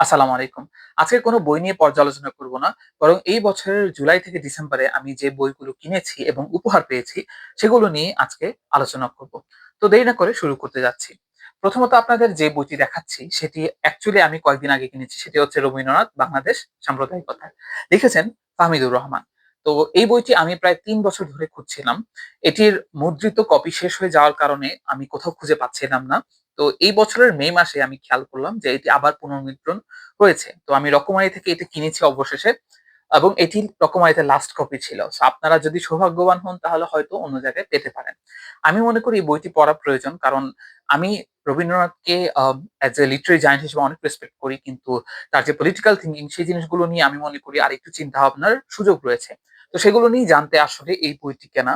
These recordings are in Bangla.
আসসালামু আলাইকুম। আজকে কোনো বই নিয়ে পর্যালোচনা করব না। বরং এই বছরের জুলাই থেকে ডিসেম্বরে আমি যে বইগুলো কিনেছি এবং উপহার পেয়েছি, সেগুলো নিয়ে আজকে আলোচনা করব। তো দেরি না করে শুরু করতে যাচ্ছি। প্রথমত আপনাদের যে বইটি দেখাচ্ছি, সেটি অ্যাকচুয়ালি আমি কয়েকদিন আগে কিনেছি। সেটি হচ্ছে রবীন্দ্রনাথ বাংলাদেশ সাম্প্রদায়িকতা। লিখেছেন ফাহমিদুর রহমান। তো এই বইটি আমি প্রায় তিন বছর ধরে খুঁজছিলাম। এটির মুদ্রিত কপি শেষ হয়ে যাওয়ার কারণে আমি কোথাও খুঁজে পাচ্ছিলাম না। তো এই বছরের মে মাসে আমি খেয়াল করলাম যে এটি আবার পুনর্মুদ্রণ হয়েছে। তো আমি রকমারি থেকে এটি কিনেছি অবশেষে এবং এটি রকমারিতে লাস্ট কপি ছিল। আপনারা যদি সৌভাগ্যবান হন, তাহলে হয়তো অন্য জায়গায় পেতে পারেন। আমি মনে করি এই বইটি পড়া প্রয়োজন, কারণ আমি রবীন্দ্রনাথকে অ্যাজ এ লিটারি জায়ান্ট হিসেবে অনেক রেসপেক্ট করি। কিন্তু তার যে পলিটিক্যাল থিংকিং সেই জিনিসগুলো নিয়ে আমি মনে করি আরেকটু চিন্তা ভাবনার সুযোগ রয়েছে। তো সেগুলো নিয়ে জানতে আসলে এই বইটি কেনা।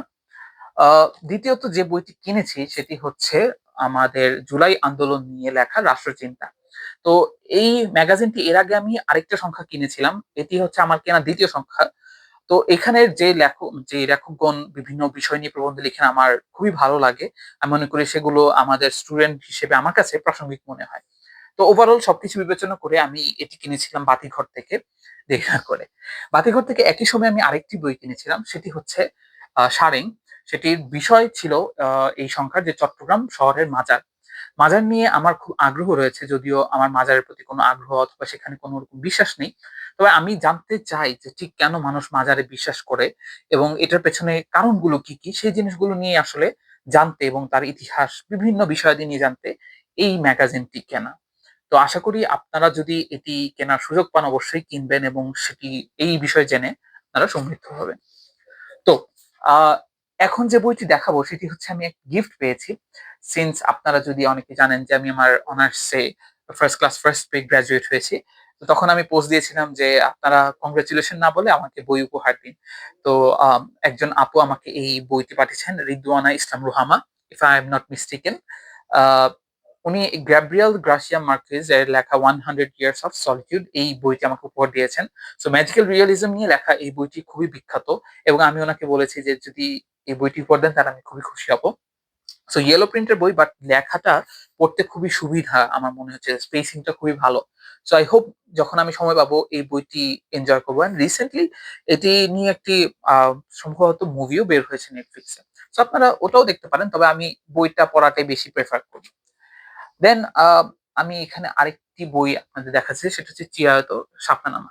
দ্বিতীয়ত যে বইটি কিনেছি, সেটি হচ্ছে আমাদের জুলাই আন্দোলন নিয়ে লেখা রাষ্ট্রচিন্তা। তো এই ম্যাগাজিনটি এর আগে আমি আরেকটা সংখ্যা কিনেছিলাম। এটি হচ্ছে আমার কেনা দ্বিতীয় সংখ্যা। তো এখানের যে লেখক যে লেখকগণ বিভিন্ন বিষয় নিয়ে প্রবন্ধ লিখেন আমার খুবই ভালো লাগে। আমি মনে করি সেগুলো আমাদের স্টুডেন্ট হিসেবে আমার কাছে প্রাসঙ্গিক মনে হয়। তো ওভারঅল সবকিছু বিবেচনা করে আমি এটি কিনেছিলাম বাতিঘর থেকে দেখা করে। বাতিঘর থেকে একই সময় আমি আরেকটি বই কিনেছিলাম। সেটি হচ্ছে সারেং। সেটির বিষয় ছিল এই সংখ্যার যে চট্টগ্রাম শহরের মাজার। মাজার নিয়ে আমার খুব আগ্রহ রয়েছে যদিও আমার মাজারের প্রতি কোনো আগ্রহ অথবা সেখানে কোনো রকম বিশ্বাস নেই। তবে আমি জানতে চাই যে ঠিক কেন মানুষ মাজারে বিশ্বাস করে এবং এটার পেছনে কারণগুলো কি, কি? সেই জিনিসগুলো নিয়ে আসলে জানতে এবং তার ইতিহাস বিভিন্ন বিষয়াদি নিয়ে জানতে এই ম্যাগাজিনটি কেনা। তো আশা করি আপনারা যদি এটি কেনার সুযোগ পান অবশ্যই কিনবেন এবং সেটি এই বিষয়ে জেনে আপনারা সমৃদ্ধ হবেন। তো এখন যে বইটি দেখাবো, সেটি হচ্ছে আমি এক গিফট পেয়েছি। সিন্স আপনারা যদি অনেকে জানেন যে আমি আমার অনার্সে ফার্স্ট ক্লাস ফার্স্ট পেয়ে গ্র্যাজুয়েট হয়েছি। তো তখন আমি পোস্ট দিয়েছিলাম যে আপনারা কংগ্রেচুলেশন না বলে আমাকে বই উপহার দিন। তো একজন আপু আমাকে এই বইটি পাঠিয়েছেন, Ridwana Islam Ruhama if I am not mistaken. উনি গ্যাব্রিয়েল গার্সিয়া মার্কেজ এর লেখা 100 ইয়ার্স অফ সলিটিউড এই বইটি আমাকে উপহার দিয়েছেন। সো ম্যাজিক্যাল রিয়েলিজম নিয়ে লেখা এই বইটি খুবই বিখ্যাত এবং আমি ওনাকে বলেছি যে যদি এই বইটি উপহার দেন, তাহলে আমি খুবই খুশি হব। সো ইয়েলো প্রিন্টের বই বাট লেখাটা পড়তে খুবই সুবিধা, আমার মনে হচ্ছে স্পেসিংটা খুবই ভালো। সো আই হোপ যখন আমি সময় পাবো, এই বইটি এনজয় করব অ্যান্ড রিসেন্টলি এটি নিয়ে একটি সম্ভবত মুভিও বের হয়েছে নেটফ্লিক্সে। সো আপনারা ওটাও দেখতে পারেন। তবে আমি বইটা পড়াটাই বেশি প্রেফার করি। দেন আমি এখানে আরেকটি বই আপনাদের দেখাচ্ছি, সেটা হচ্ছে চিরায়ত শাপলানামা।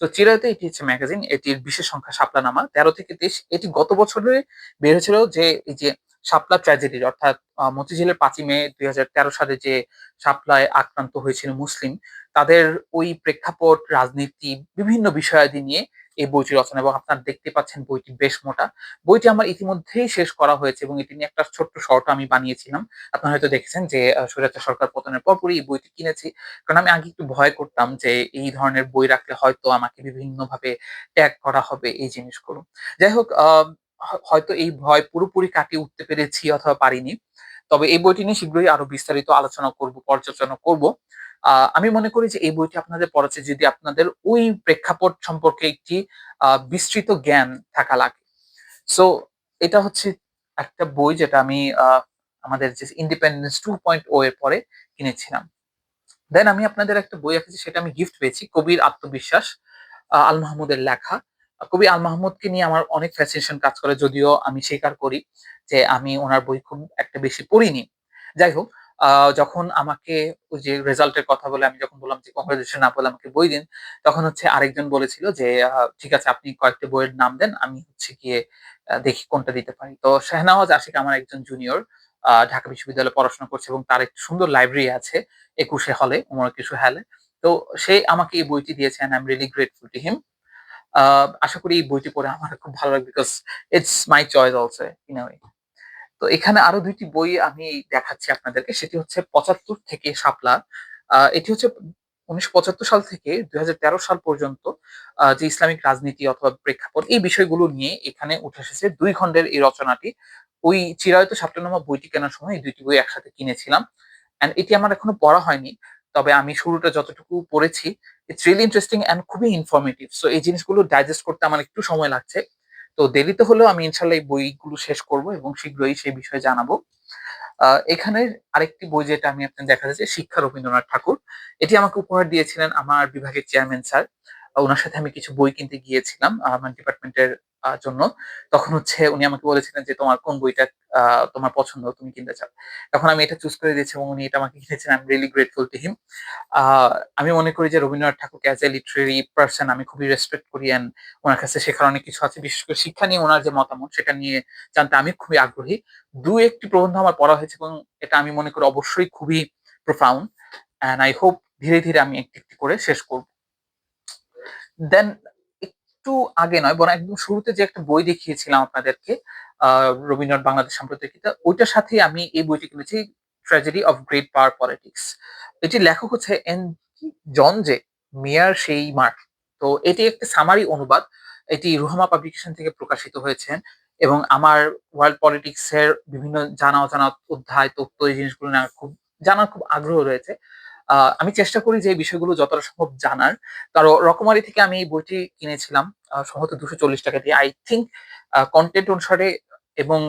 সো চিরাতে এটি হচ্ছে ম্যাগাজিন। এটির বিশেষ সংখ্যা শাপলানামা ১৩ থেকে ২৩ এটি গত বছরে বের হয়েছিল যে এই যে সাপলা ট্র্যাজেডি অর্থাৎ মতিঝিলের পাঁচই মে দুই হাজার তেরো সালে যে সাপলায় আক্রান্ত হয়েছিল মুসলিম, তাদের ওই প্রেক্ষাপট, রাজনীতি বিভিন্ন বিষয়াদি নিয়ে এই বইটি রচনা এবং আপনারা দেখতে পাচ্ছেন বইটি বেশ মোটা। বইটি আমার ইতিমধ্যেই শেষ করা হয়েছে এবং এটি নিয়ে একটা ছোট্ট শর্ট আমি বানিয়েছিলাম। আপনারা হয়তো দেখেছেন যে স্বৈরাচার সরকার পতনের পরপরই এই বইটি কিনেছি। কারণ আমি আগে একটু ভয় করতাম যে এই ধরনের বই রাখলে হয়তো আমাকে বিভিন্নভাবে ট্যাগ করা হবে এই জিনিসগুলো। যাই হোক হয়তো এই ভয় পুরোপুরি কাটিয়ে উঠতে পেরেছি অথবা পারিনি। তবে এই বইটি নিয়ে শীঘ্রই আরও বিস্তারিত আলোচনা করব, পর্যালোচনা করব। আমি মনে করি যে এই বইটি আপনাদের পড়াচ্ছে যদি আপনাদের ওই প্রেক্ষাপট সম্পর্কে একটি বিস্তৃত জ্ঞান থাকা লাগে। সো এটা হচ্ছে একটা বই যেটা আমি আমাদের যে ইন্ডিপেন্ডেন্স 2.0 এর পরে কিনেছিলাম। দেন আমি আপনাদের একটা বই রেখেছি সেটা আমি গিফট পেয়েছি। কবির আত্মবিশ্বাস আল মাহমুদের লেখা। কবি আল মাহমুদকে নিয়ে আমার অনেক ফ্যাসিনেশন কাজ করে, যদিও আমি স্বীকার করি যে আমি ওনার বই খুব একটা বেশি পড়িনি। যাই হোক যখন আমাকে ওই যে রেজাল্টের কথা বলে আমি যখন বললাম যে কংগ্রাচুলেশন না বলে আমাকে বই দিন, তখন হচ্ছে আরেকজন বলেছিল যে ঠিক আছে আপনি কয়েকটা বইয়ের নাম দেন। আমি হচ্ছে গিয়ে দেখি কোনটা দিতে পারি। তো শাহনাওয়াজ আশিক আমার একজন জুনিয়র ঢাকা বিশ্ববিদ্যালয়ে পড়াশোনা করছে এবং তার একটি সুন্দর লাইব্রেরি আছে একুশে হলে, উমর একুশে হলে। তো সে আমাকে এই বইটি দিয়েছে and I am really grateful to him. আশা করি এই বইটি পড়ে আমার খুব ভালো লাগবে because it's my choice also in a way. তো এখানে আরও দুইটি বই আমি দেখাচ্ছি আপনাদেরকে। সেটি হচ্ছে ৭৫ থেকে শাপলা। আ, এটি হচ্ছে ১৯৭৫ সাল থেকে ২০১৩ সাল পর্যন্ত যে ইসলামিক রাজনীতি অথবা প্রেক্ষাপট, এই বিষয়গুলো নিয়ে এখানে উঠে এসেছে দুই খণ্ডের এই রচনাটি। ওই চিরায়ত শাপলানামা বইটি কেনার সময় এই ২ টি বই একসাথে কিনেছিলাম। অ্যান্ড এটি আমার এখনও পড়া হয়নি। তবে আমি শুরুটা যতটুকু পড়েছি ইটস রিয়ালি ইন্টারেস্টিং অ্যান্ড খুবই ইনফরমেটিভ। সো এই জিনিসগুলো ডাইজেস্ট করতে আমার একটু সময় লাগছে। তো দেরিতে হলেও আমি ইনশাল্লাহ এই বইগুলো শেষ করব এবং শীঘ্রই সেই বিষয়ে জানাব। এখানে আরেকটি বই যেটা আমি আপনার দেখা যাচ্ছে শিক্ষা রবীন্দ্রনাথ ঠাকুর এটি আমাকে উপহার দিয়েছিলেন আমার বিভাগের চেয়ারম্যান স্যার ওনার সাথে আমি কিছু বই কিনতে গিয়েছিলাম আমার ডিপার্টমেন্টের আহ, জন্য। তখন হচ্ছে উনি আমাকে বলেছিলেন যে, তোমার কোন বইটা তোমার পছন্দ, তুমি কিনতে চাও? তখন আমি এটা চুজ করে দিয়েছি এবং উনি এটা আমাকে কিনেছেন। I am really grateful to him আমি মনে করি যে, রবীন্দ্রনাথ ঠাকুরকে অ্যাজ এ লিটারেরি পার্সন আমি খুবই রেসপেক্ট করি অ্যান্ড ওনার কাছে শেখার অনেক কিছু আছে। বিশেষ করে শিক্ষা নিয়ে ওনার যে মতামত, সেটা নিয়ে জানতে আমি খুবই আগ্রহী। দু একটি প্রবন্ধ আমার পড়া হয়েছে এবং এটা আমি মনে করি অবশ্যই খুবই প্রোফাউন্ড অ্যান্ড আই হোপ ধীরে ধীরে আমি একটি একটি করে শেষ করব। দেন একটু আগে নয় বরং একদম শুরুতে যে একটা বই দেখিয়েছিলাম আপনাদেরকে আহ, রবীন্দ্রনাথ বাংলাদেশ সাম্প্রতিকতা ওইটার সাথে আমি এই বইটি কিনেছি tragedy of great power politics এটি লেখক হচ্ছে এন জন জে মিয়ার সেই মার্ক। তো এটি একটি সামারি অনুবাদ এটি রুহামা পাবলিকেশন থেকে প্রকাশিত হয়েছে এবং আমার ওয়ার্ল্ড পলিটিক্স এর বিভিন্ন জানা অজানা অধ্যায় তথ্য এই জিনিসগুলো খুব জানার খুব আগ্রহ রয়েছে। আমি চেষ্টা করি যে এই বিষয়গুলো যতটা সম্ভব জানার। কারণ রকমারি থেকে আমি এই বইটি কিনেছিলাম সম্ভবত দুশো চল্লিশ টাকা দিয়ে। আই থিঙ্ক কন্টেন্ট অনুসারে এবং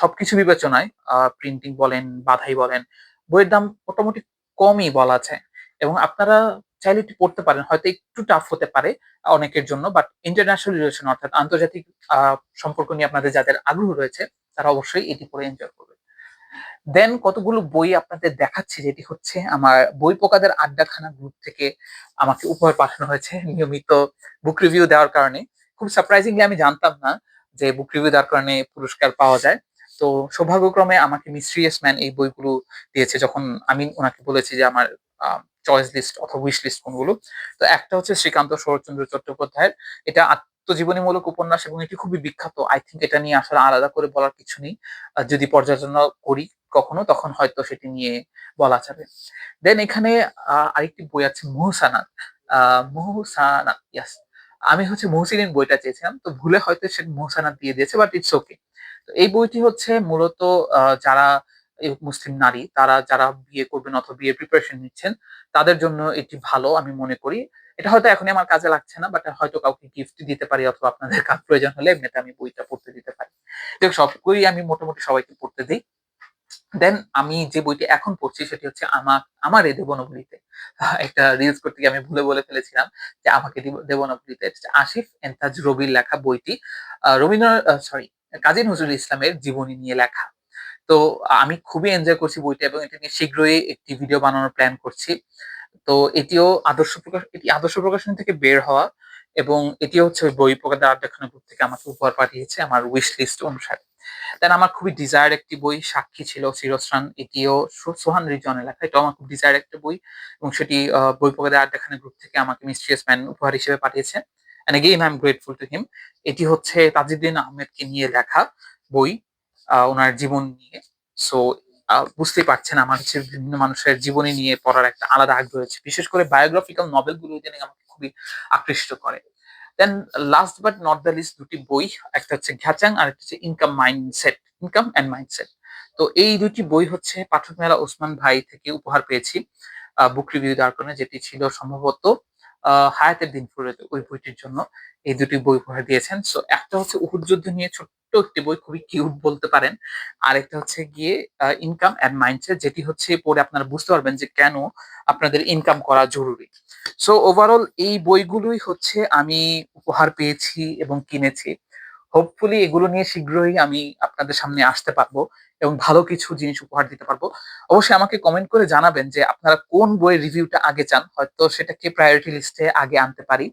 সবকিছু বিবেচনায় প্রিন্টিং বলেন, বাধাই বলেন, বইয়ের দাম মোটামুটি কমই বলা আছে। এবং আপনারা চাইলে এটি পড়তে পারেন, হয়তো একটু টাফ হতে পারে অনেকের জন্য বাট ইন্টারন্যাশনাল রিলেশন অর্থাৎ আন্তর্জাতিক সম্পর্ক নিয়ে আপনাদের যাদের আগ্রহ রয়েছে, তারা অবশ্যই এটি পড়ে এনজয় করবে দেন কতগুলো বই আপনাদের দেখাচ্ছি, যেটি হচ্ছে আমার বই পোকাদের আড্ডাখানা গ্রুপ থেকে আমাকে উপহার পাঠানো হয়েছে নিয়মিত বুক রিভিউ দেওয়ার কারণে। খুব সারপ্রাইজিংলি আমি জানতাম না যে বুক রিভিউ দেওয়ার কারণে পুরস্কার পাওয়া যায়। তো সৌভাগ্যক্রমে আমাকে মিস্ট্রিয়াস ম্যান এই বইগুলো দিয়েছে, যখন আমি ওনাকে বলেছি যে আমার চয়েস লিস্ট অথবা উইশ লিস্ট কোনগুলো। তো একটা হচ্ছে শ্রীকান্ত শরৎচন্দ্র চট্টোপাধ্যায়ের। এটা আত্মজীবনীমূলক উপন্যাস এবং এটি খুবই বিখ্যাত। আই থিঙ্ক এটা নিয়ে আসলে আলাদা করে বলার কিছু নেই। যদি পর্যালোচনা করি কখনো, তখন হয়তো সেটি নিয়ে বলা যাবে। দেন এখানে আরেকটি বই আছে, মোহসানাত। মোহসানাত ইয়াস আমি হচ্ছে মহসিনের বইটা চেয়েছিলাম, তো ভুলে হয়তো সে মোহসানাত দিয়ে দিয়েছে বাট ইটস ওকে তো এই বইটি হচ্ছে মূলত যারা মুসলিম নারী, তারা যারা বিয়ে করবেন অথবা বিয়ে প্রিপারেশন নিচ্ছেন, তাদের জন্য এটি ভালো, আমি মনে করি। এটা হয়তো এখনই আমার কাজে লাগছে না বাট হয়তো কাউকে গিফট দিতে পারি অথবা আপনাদের কাজ প্রয়োজন হলে এমনিতে আমি বইটা পড়তে দিতে পারি। দেখ সবগুলোই আমি মোটামুটি সবাইকে পড়তে দিই। দেন আমি যে বইটি এখন পড়ছি সেটি হচ্ছে আমার আমার এ দেবনবলিতে একটা রিলস করতে গিয়ে আমি ভুলে বলে ফেলেছিলাম যে আমাকে দিব- দেবনবলিতে এটা হচ্ছে আসিফ এন্তাজ রবির লেখা বইটি। রবীন্দ্রনাথ সরি কাজী নজরুল ইসলামের জীবনী নিয়ে লেখা। তো আমি খুবই এনজয় করছি বইটা এবং এটা নিয়ে শীঘ্রই একটি ভিডিও বানানোর প্ল্যান করছি। তো এটিও আদর্শ প্রকাশ, এটি আদর্শ প্রকাশন থেকে বের হওয়া এবং এটিও হচ্ছে বই প্রকাশের আড্ডাখানা গ্রুপ থেকে আমাকে উপহার পাঠিয়েছে আমার উইশ লিস্ট অনুসারে। দেন আমার খুবই ডিজায়ার একটি বই, সাক্ষী ছিল চিরস্রান এটিও সোহান রিজনের লেখা। এটাও আমার খুব ডিজায়ার একটা বই এবং সেটি বই প্রকাশের আড্ডাখানা গ্রুপ থেকে আমাকে মিস্ট্রিয়াস ম্যান উপহার হিসেবে পাঠিয়েছে। And again I am grateful to him এটি হচ্ছে তাজিদ্দিন আহমেদকে নিয়ে লেখা বই ওনার জীবন নিয়ে। সো বুঝতেই পারছেন আমার হচ্ছে বিভিন্ন মানুষের জীবনী নিয়ে পড়ার একটা আলাদা আগ্রহ রয়েছে। বিশেষ করে বায়োগ্রাফিক্যাল নভেলগুলো ইদানিং আমাকে খুবই আকৃষ্ট করে। Then last but not the least দুটি বই, একটা হচ্ছে ঘ্যাচাং আর একটা হচ্ছে income mindset income and mindset তো এই দুটি বই হচ্ছে পাঠক মেলা ওসমান ভাই থেকে উপহার পেয়েছি বুক রিভিউ কারণে, যেটি ছিল সম্ভবত হায়াতের দিন ফুরে ওই বইটির জন্য। এই দুটি বই উপহার দিয়েছেন। সো একটা হচ্ছে উহুর যুদ্ধ নিয়ে ছোট্ট একটি বই, খুবই কিউট বলতে পারেন। আরেকটা হচ্ছে গিয়ে ইনকাম অ্যান্ড মাইন্ডসেট যেটি হচ্ছে পড়ে আপনারা বুঝতে পারবেন যে কেন আপনাদের ইনকাম করা জরুরি। সো ওভারঅল এই বইগুলোই হচ্ছে আমি উপহার পেয়েছি এবং কিনেছি। হোপফুলি এগুলো নিয়ে শীঘ্রই আমি আপনাদের সামনে আসতে পারব এবং ভালো কিছু জিনিস উপহার দিতে পারব। অবশ্যই আমাকে কমেন্ট করে জানাবেন যে আপনারা কোন বইয়ের রিভিউটা আগে চান, হয়তো সেটাকে প্রায়োরিটি লিস্টে আগে আনতে পারি।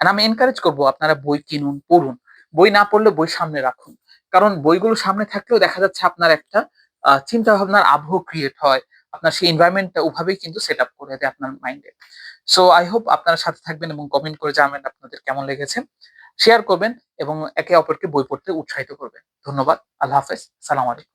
আমি এনকারেজ করব আপনারা বই কিনুন, পড়ুন। বই না পড়লে বই সামনে রাখুন। কারণ বইগুলো সামনে থাকলেও দেখা যাচ্ছে আপনার একটা চিন্তা ভাবনার আবহ ক্রিয়েট হয়। আপনার সেই এনভায়রনমেন্টটা ওভাবেই কিন্তু সেট আপ করে দেয় আপনার মাইন্ডে সো আই হোপ আপনারা সাথে থাকবেন এবং কমেন্ট করে জানাবেন আপনাদের কেমন লেগেছে। শেয়ার করবেন এবং একে অপরকে বই পড়তে উৎসাহিত করবেন। ধন্যবাদ। আল্লাহ হাফেজ। সালাম আলাইকুম।